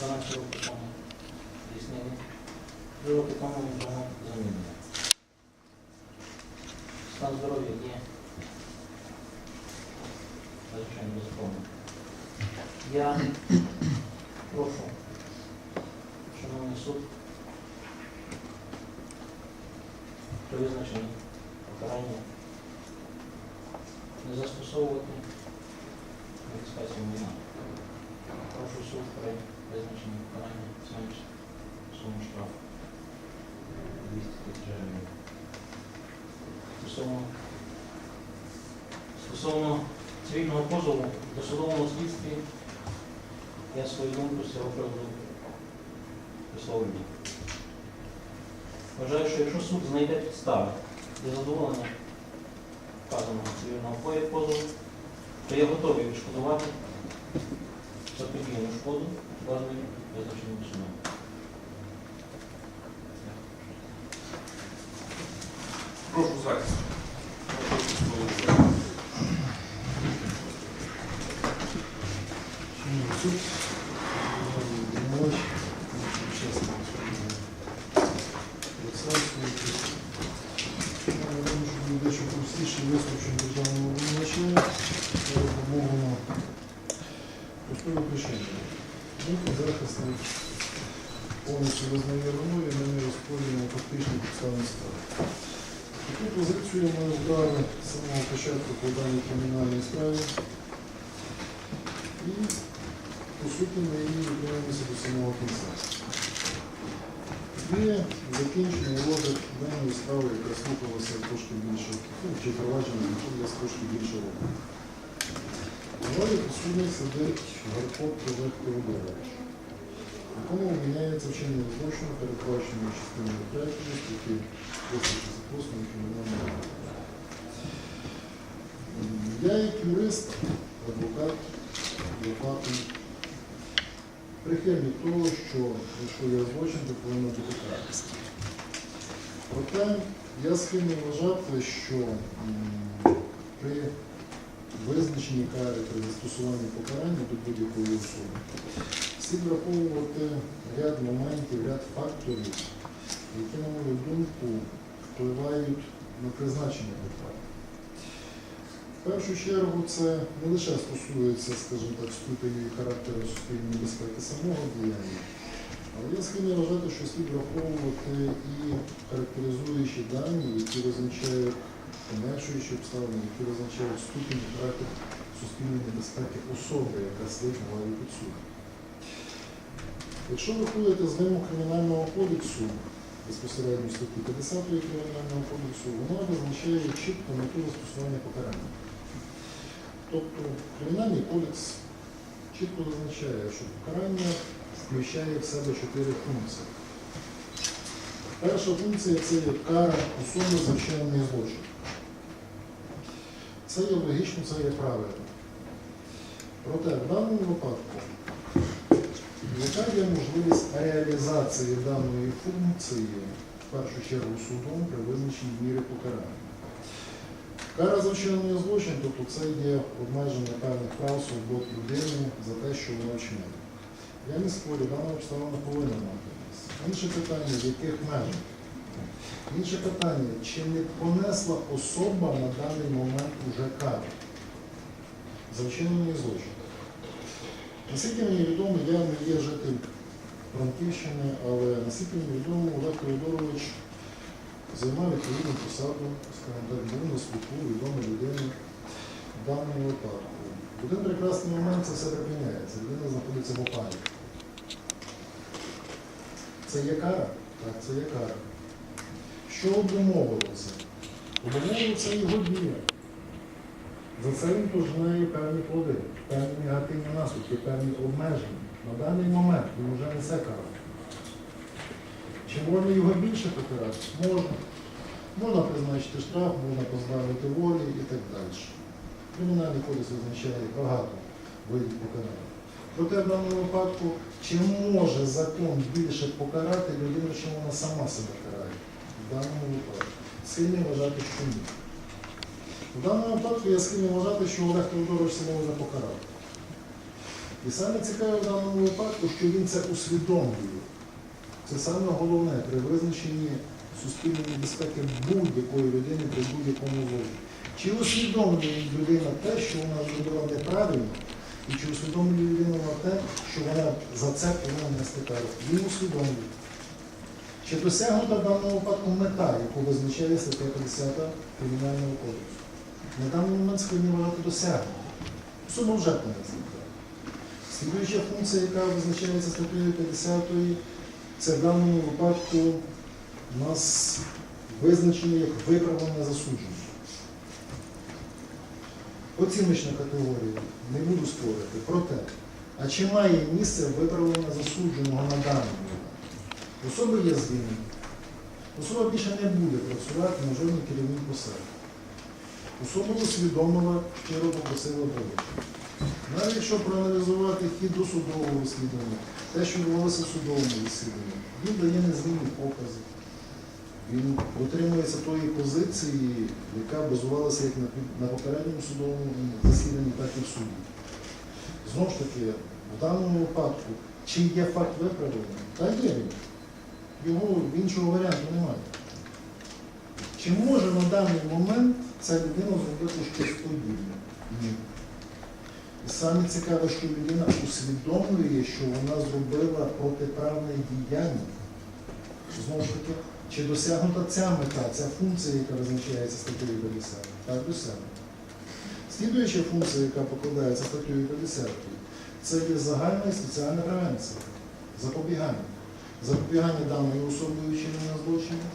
12 років тому здійснили. Три роки тому він тому замінили. Стан здоров'я є. Звичайно, безумовно. Я прошу, шановний суд, при визначенні покарання не застосовувати. Прошу суд при визначенні покарання зменшити суму штрафу 200 тисяч. Стосовно, цивільного позову в досудовому слідстві я свою думку з цього приводу висловлюю. Вважаю, що якщо суд знайде підстави для задоволення вказаного цивільного по- позову, то я готовий відшкодувати заподіяну шкоду вказаної визначеним судом. Прошу захист. Державного обвинувачення, вимогами простої причини. Думка повністю визнає виною, і ми не розповімо фактичні підстави справи. Таку позицію ми обрали з самого початку по даній кримінальній справі. І, по суті, ми її виконуємося до самого кінця. Є закінчений розгляд даної справи, яка слухалася трошки більше, ну, чи провадження трошки більше року. Далі присутній сидить Гарков Олег Теодорович, якому вміняється вчинення злочину, передбаченої частиною 5 статті 368 кримінального. Я як юрист, адвокат, адвокатом, прихильник того, що якщо є злочин, то повинно бути кара. Проте я схильний вважати, що при визначенні кари, при застосуванні покарання до будь-якої особи, слід враховувати ряд моментів, ряд факторів, які, на мою думку, впливають на призначення покарання. В першу чергу це не лише стосується, скажімо так, ступені і характеру суспільної безпеки самого діяння, але я схильний вважати, що слід враховувати і характеризуючі дані, які визначають пом'якшуючі обставини, які визначають ступінь і суспільної безпеки особи, яка стоїть на лаві підсуду. Якщо виходити з вимог Кримінального кодексу, безпосередньо статті 50 Кримінального кодексу, вона визначає чітко мету застосування покарання. Тобто Кримінальний кодекс чітко визначає, що покарання включає в себе чотири функції. Перша функція це кара особи за вчинений злочин. Це є логічно, це є правильно. Проте в даному випадку, яка є можливість реалізації даної функції, в першу чергу судом при визначенні міри покарання? Кара за вчинення злочин, тобто це є обмеження певних прав свобод людини за те, що вона вчинила. Я не спорю, дана обставина повинна мати. Інше питання, в яких межах? Інше питання, чи не понесла особа на даний момент уже кару за вчинення злочин? Наскільки мені відомо, я не є житель Франківщини, але наскільки мені відомо, Олег Теодорович займав відповідну посаду, скажімо так, на слуху, відома людина в даному випадку. В один прекрасний момент це все припиняється, людина знаходиться в опалі. Це є кара? Так, це є кара. Що обумовило це? Обумовило це його дія. За це він пожинає певні плоди, певні негативні наслідки, певні обмеження. На даний момент він вже несе кару. Чи можна його більше покарати? Можна. Можна призначити штраф, можна позбавити волі і так далі. Кримінальний кодекс визначає багато видів покарання. Проте в даному випадку, чи може закон більше покарати людину, чим вона сама себе? В даному випадку. Схильний вважати, що ні. В даному випадку я схильний вважати, що Олег Теодорович вже покарав. І саме цікаве в даному випадку, що він це усвідомлює. Це саме головне при визначенні суспільної безпеки будь-якої людини при будь-якому злочині. Чи усвідомлює людина те, що вона зробила неправильно, і чи усвідомлює людина те, що вона за це повинна нести кару? Він усвідомлює. Чи досягнута в даному випадку мета, яку визначає стаття 50 Кримінального кодексу? На даний момент складні вважати досягнуто. Особа вже понесла. Слідуюча функція, яка визначається статтею 50, це в даному випадку у нас визначено як виправлення засудження. Оціночна категорія, не буду спорити. Проте, а чи має місце виправлення засудженого на даний Особа є звільнена. Особа більше не буде працювати на жодній керівній посаді. Особа усвідомила, щиро попросила вибачення. Навіть якщо проаналізувати хід досудового розслідування, те, що відбувалося в судовому розслідуванні, він дає незмінні покази. Він дотримується тої позиції, яка базувалася як на попередньому судовому засіданні, так і в суді. Знову ж таки, в даному випадку, чи є факт виправлення? Та є він. Його іншого варіанту немає. Чи може на даний момент ця людина зробити щось подібне? Ні. І саме цікаве, що людина усвідомлює, що вона зробила протиправне діяння. Знову ж таки, чи досягнута ця мета, ця функція, яка визначається статтею 50? Так, досягнута. Слідуюча функція, яка покладається статтею 50, це є загальна і спеціальна превенція, запобігання. Запобігання даної особи вчинення злочину.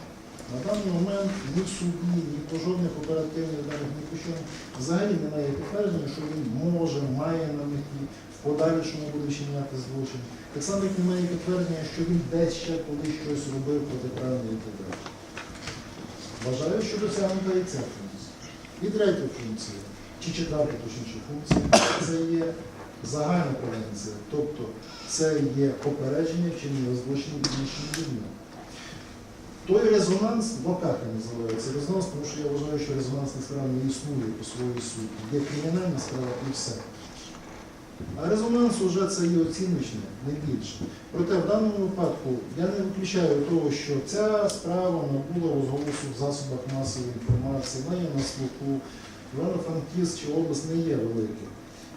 На даний момент ні в суді, ні по жодних оперативних даних, ні по чому взагалі немає підтвердження, що він може, має на меті, в подальшому буде вчиняти злочин. Так само, як немає підтвердження, що він десь ще колись щось робив протиправне і так далі. Вважаю, що досягнута і ця функція. І третя функція, чи четверта точніше функція, це є загальна превенція, тобто це є попередження вчинення злочинів іншими людьми. Той резонанс в лапках називається резонанс, тому що я вважаю, що резонансна справа не існує по своїй суті. Є кримінальна справа і все. А резонанс вже це є оціночне, не більше. Проте в даному випадку я не виключаю того, що ця справа набула розголосу в засобах масової інформації, вона є на слуху, Івано-Франківськ чи область не є великим.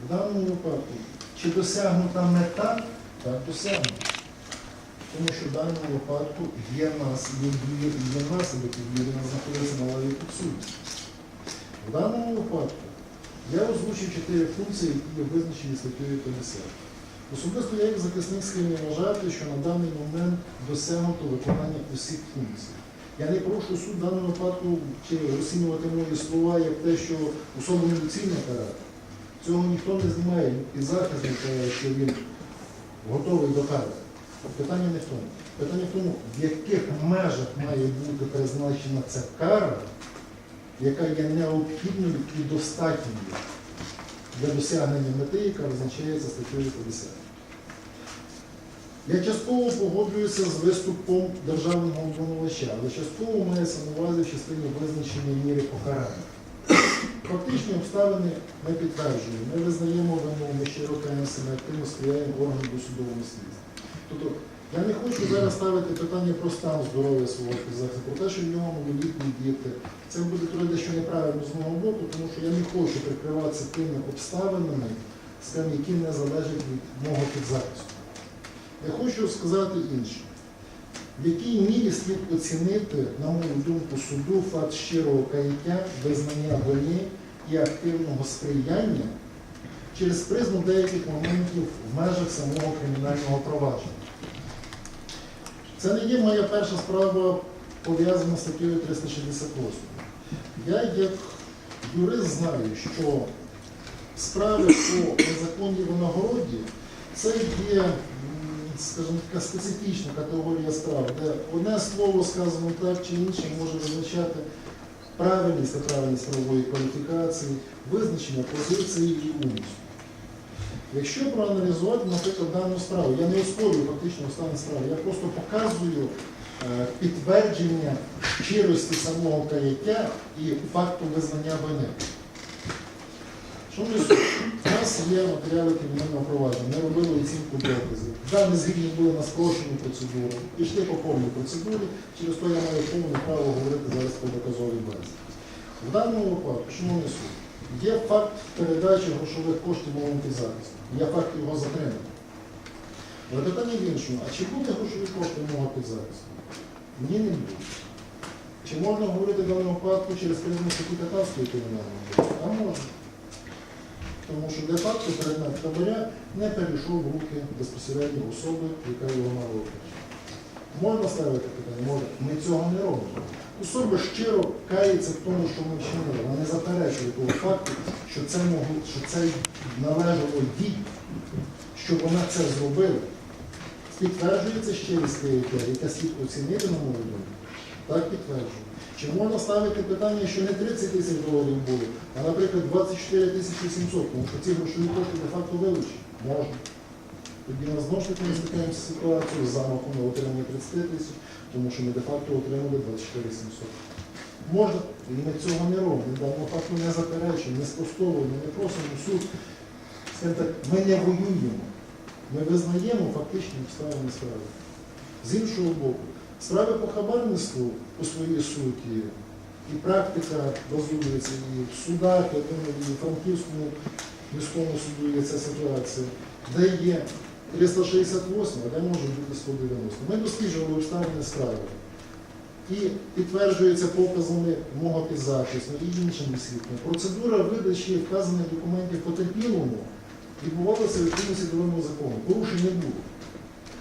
В даному випадку, чи досягнута мета, так досягнута. Тому що в даному випадку є нас, є наслідок, людина знаходиться на лаві підсудності. В даному випадку я озвучив чотири функції, які є визначені статтею 50. Особисто я як захисник схильний вважати, що на даний момент досягнуто виконання усіх функцій. Я не прошу суд в даному випадку чи розцінювати мої слова як те, що особа недоцільна карати. Цього ніхто не знімає і захист що він готовий до кари. Питання не в тому. Питання в тому, в яких межах має бути призначена ця кара, яка є необхідною і достатньою для досягнення мети, яка визначається статтею 50. Я частково погоджуюся з виступом державного обвинувача, але частково мається на увазі в визначення міри покарання. Фактичні обставини ми підтверджуємо. Ми визнаємо вину, ми щиро каємося, ми активно сприяємо органу досудового слідства. Тобто я не хочу зараз ставити питання про стан здоров'я свого захисту, про те, що в нього малолітні діти. Це буде трохи дещо неправильно з мого боку, тому що я не хочу прикриватися тими обставинами, скажімо, які не залежать від мого підзахисту. Я хочу сказати інше. В якій мірі слід оцінити, на мою думку, суду факт щирого каяття, визнання вини і активного сприяння через призму деяких моментів в межах самого кримінального провадження. Це не є моя перша справа пов'язана з статтею 368. Я, як юрист, знаю, що справи по незаконній винагороді це є, скажімо, така специфічна категорія справ, де одне слово сказано так чи інше може визначати правильність, неправильність правової кваліфікації, визначення позиції і умислу. Якщо проаналізувати, наприклад, дану справу, я не оспорюю фактично стан справи, я просто показую е, підтвердження щирості самого каяття і факту визнання вини. Шановні суд, у нас є матеріали кримінального провадження, ми робили оцінку доказів. Да, ми згідні були на спрощену процедуру, пішли по повній процедурі, через то я маю повне право говорити зараз по доказовій базі. В даному випадку, шановний суд, є факт передачі грошових коштів моментів захисту, є факт його затримання. Але питання в іншому, а чи буде грошові кошти мого підзахисту? Ні, не буде. Чи можна говорити в даному випадку через призму статті 15 кримінального? А можна. Тому що де-факто предмет хабаря не перейшов в руки безпосередньо особи, яка його мала отримати. Можна ставити питання? Може. Ми цього не робимо. Особа щиро кається в тому, що ми вчинили. Вона не заперечує того факту, що це могло, що це належало їй, що вона це зробила. Підтверджується щирість яке слід оцінити на мою думку? Так підтверджую. Чи можна ставити питання, що не 30 тисяч доларів було, а, наприклад, 24 тисячі 700, тому що ці грошові кошти де-факто вилучені? Можна. Тоді ми знову ж таки ми стикаємося з ситуацією з замахом на отримання 30 тисяч, тому що ми де-факто отримали 24 700. Можна, і ми цього не робимо. Ми даного факту не заперечуємо, не спростовуємо, не просимо суд. Скажімо так, ми не воюємо. Ми визнаємо фактичні обставини справи. З іншого боку, справи по хабарництву по своїй суті і практика базується і в судах, і в Франківському міському суду є ця ситуація, де є 368, а де може бути 190. Ми досліджували обставини справи. І підтверджується показами мого підзахисну і іншими свідками. Процедура видачі вказаних документів потерпілому відбувалося в відповідності до вимог закону. Порушень не було.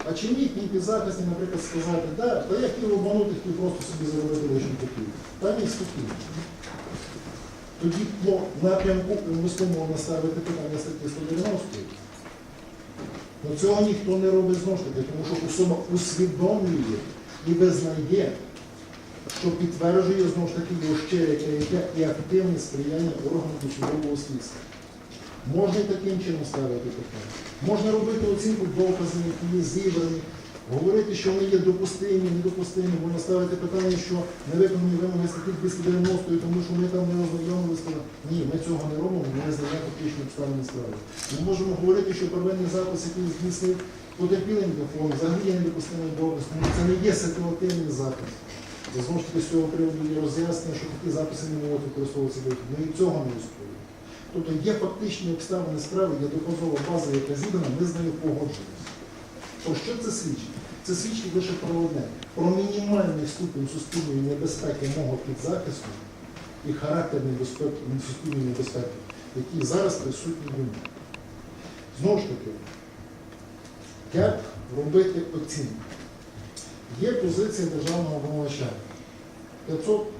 А чи міг підзахисний, наприклад, сказати, да, та я хотів обманути, хотів просто собі заробити лишню копійку. Та ні, спокійно. Тоді по напрямку міському наставити питання статті 190. Ну цього ніхто не робить знову ж таки, тому що особа усвідомлює і визнає, що підтверджує знову ж таки його щире каяття і активне сприяння органу досудового слідства. Можна і таким чином ставити питання. Можна робити оцінку доказів, які є зібрані, говорити, що вони є допустимі, недопустимі, можна ставити питання, що не виконані вимоги статті 290, тому що ми там не ознайомилися. Ні, ми цього не робимо, ми не знаємо фактичні обставини справи. Ми можемо говорити, що первинний запис, який здійснив потерпілим мікрофон, взагалі є недопустимий доказ, тому це не є ситуативний запис. Знову ж таки, з цього приводу є роз'яснення, що такі записи не можуть використовуватися. Ми і цього не розповідаємо. Тобто є фактичні обставини справи, є доказова база, яка зібрана, ми з нею погоджуємося. То що це свідчить? Це свідчить лише про одне, про мінімальний ступінь суспільної небезпеки мого підзахисту і характер небезпеки, суспільної небезпеки, які зараз присутні в ньому. Знову ж таки, як робити оцінку? Є позиція державного обвинувача 500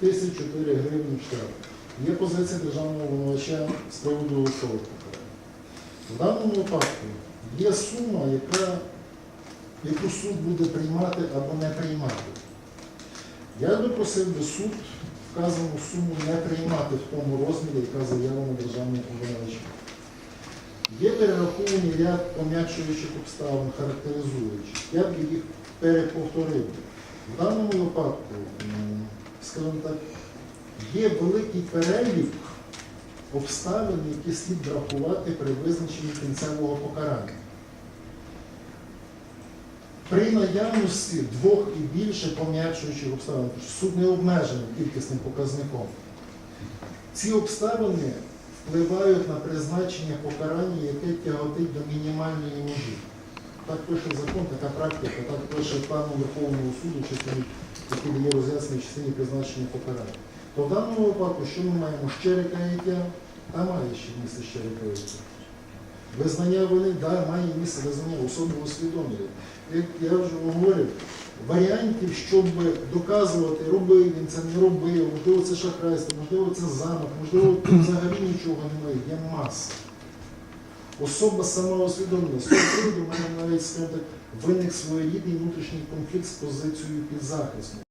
тисяч 4 гривні штраф. Є позиція державного обвинувача з приводу особи. В даному випадку є сума, яка, яку суд буде приймати або не приймати. Я би просив би суд вказану суму не приймати в тому розмірі, яка заявлена державним обвинувачем. Є перерахований ряд пом'якшуючих обставин, характеризуючих. Я б їх переповторив. В даному випадку, скажімо так, є великий перелік обставин, які слід врахувати при визначенні кінцевого покарання. При наявності двох і більше пом'якшуючих обставин, суд не обмежений кількісним показником. Ці обставини впливають на призначення покарання, яке тяготить до мінімальної межі. Так пише закон, така практика, так пише плану Верховного суду, частині, який дає роз'яснення частині призначення покарання. То в даному випадку, що ми маємо щире каяття, та має ще місце щире каяття. Визнання вини, да, має місце визнання, особливо усвідомлює. Як я вже говорив, варіантів, щоб доказувати, робив він це, не робив, можливо, це шахрайство, можливо, це замок, можливо, тут взагалі нічого немає, є маса. Особа сама усвідомлена. З цього приводу в мене навіть скажімо так, виник своєрідний внутрішній конфлікт з позицією підзахисну.